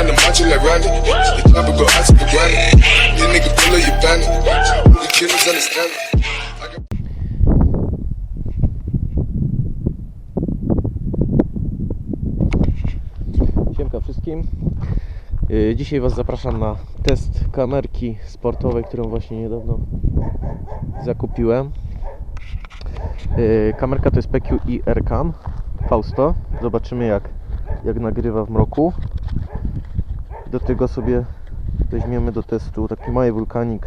on the macho like Randy. The chopper go out to the granny. Niggas pull up your bandit. The killers understand it. Siemka wszystkim. Yy, Dzisiaj Was zapraszam na test kamerki sportowej, którą właśnie niedawno zakupiłem. Yy, Kamerka to jest PQI Aircam Fausto. Zobaczymy jak, jak nagrywa w mroku. Do tego sobie weźmiemy do testu taki mały wulkanik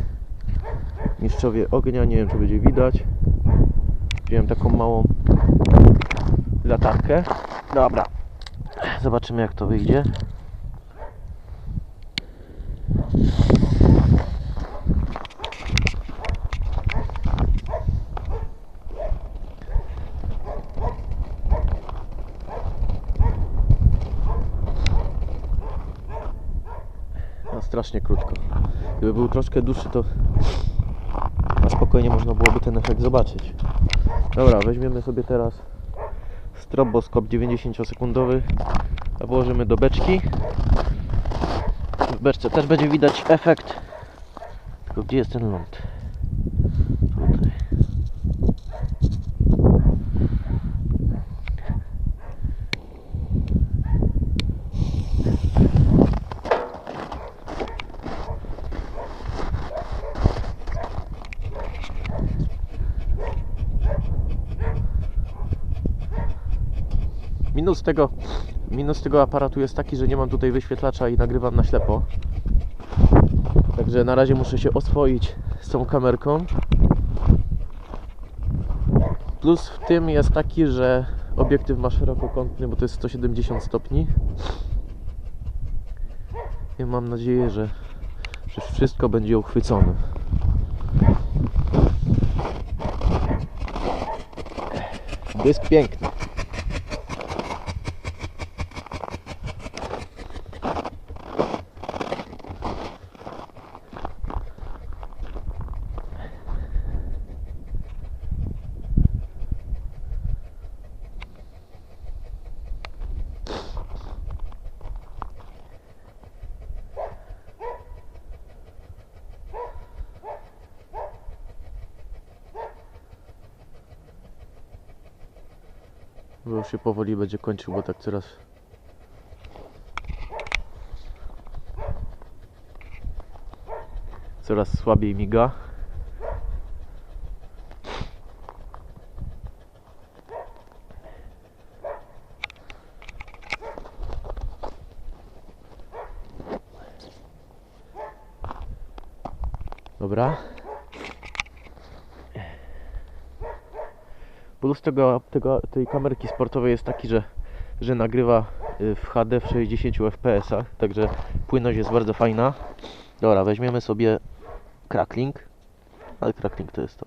Mistrzowie Ognia. Nie wiem czy będzie widać. Wziąłem taką małą latarkę. Dobra, Zobaczymy jak to wyjdzie. Strasznie krótko. Gdyby był troszkę dłuższy, to na spokojnie można byłoby ten efekt zobaczyć. Dobra, weźmiemy sobie teraz stroboskop 90-sekundowy, a włożymy do beczki. W beczce też będzie widać efekt. Tylko gdzie jest ten ląd? Minus tego, minus tego aparatu jest taki, że nie mam tutaj wyświetlacza i nagrywam na ślepo. Także na razie muszę się oswoić z tą kamerką. Plus w tym jest taki, że obiektyw ma szerokokątny, bo to jest 170 stopni. I mam nadzieję, że, że wszystko będzie uchwycone. Dysk piękny. Bo już się powoli będzie kończył, bo tak coraz coraz słabiej miga. Dobra. Plus tego, tego, tej kamerki sportowej jest taki, że, że nagrywa y, w HD w 60 fps, także płynność jest bardzo fajna. Dobra, weźmiemy sobie crackling, ale crackling to jest to.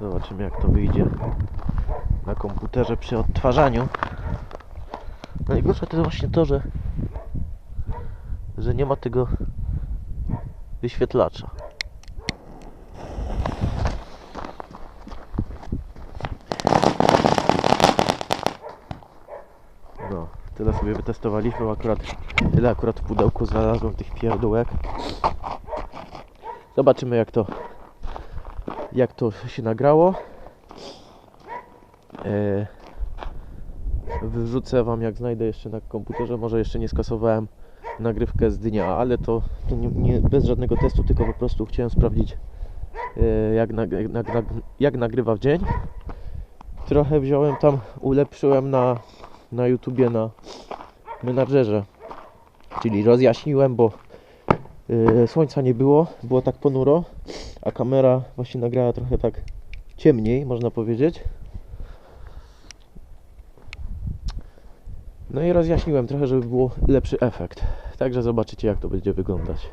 Zobaczymy jak to wyjdzie na komputerze przy odtwarzaniu. Najgorsze to jest właśnie to, że że nie ma tego wyświetlacza. No, tyle sobie wytestowaliśmy, akurat tyle akurat w pudełku znalazłem tych pierdółek. Zobaczymy jak to jak to się nagrało. Eee, Wyrzucę wam jak znajdę jeszcze na komputerze. Może jeszcze nie skasowałem nagrywkę z dnia, ale to, to nie, nie, bez żadnego testu, tylko po prostu chciałem sprawdzić e, jak, nag, nag, jak nagrywa w dzień. Trochę wziąłem tam, ulepszyłem na, na YouTubie na menadżerze, czyli rozjaśniłem, bo e, słońca nie było, było tak ponuro, a kamera właśnie nagrała trochę tak ciemniej, można powiedzieć. No i rozjaśniłem trochę, żeby było lepszy efekt. Także zobaczycie jak to będzie wyglądać.